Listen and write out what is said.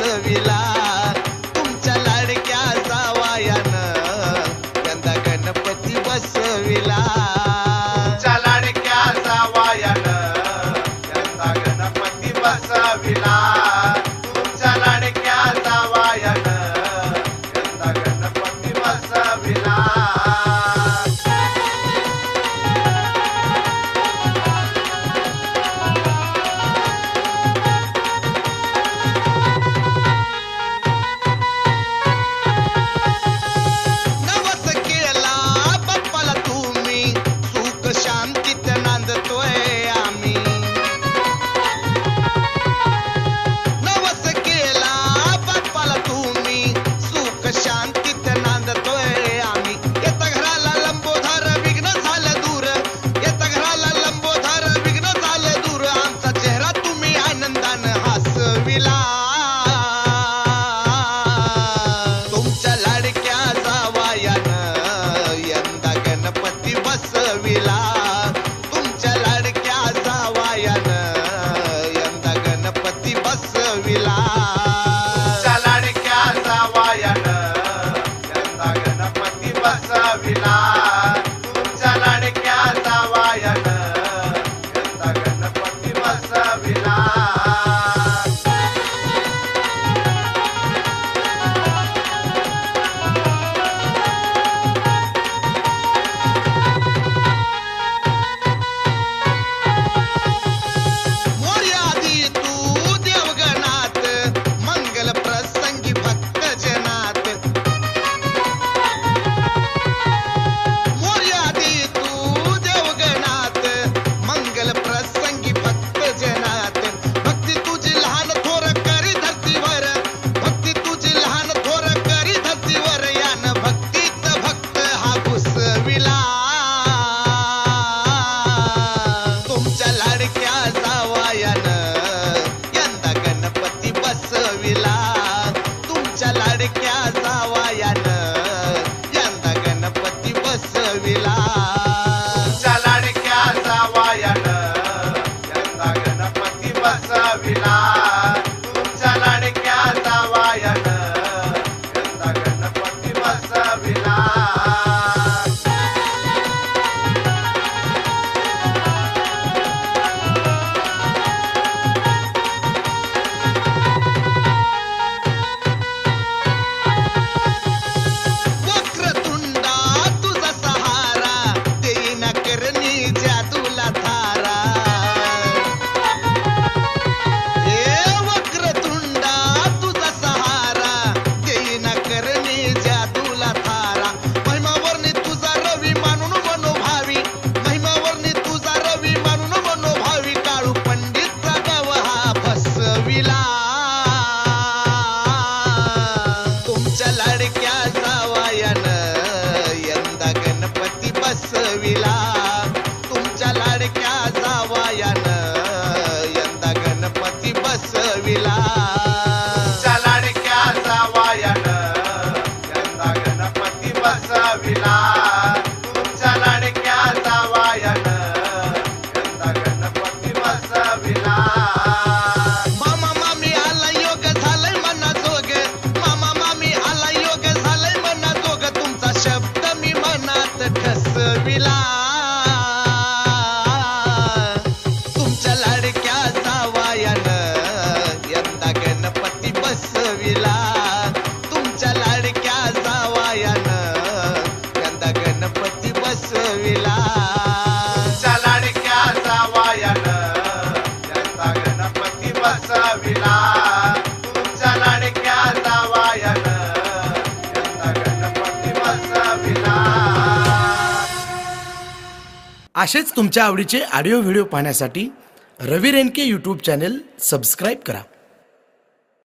बसविला तुमच्या लाडक्या जावायानं यंदा गणपती बस बसविला. ಬಸವಿಲಾ मडक्या जावा तुमच्या गणपती बसविला. असेच तुमच्या आवडीचे ऑडिओ व्हिडिओ पाहण्यासाठी Ravi Renke YouTube channel subscribe करा.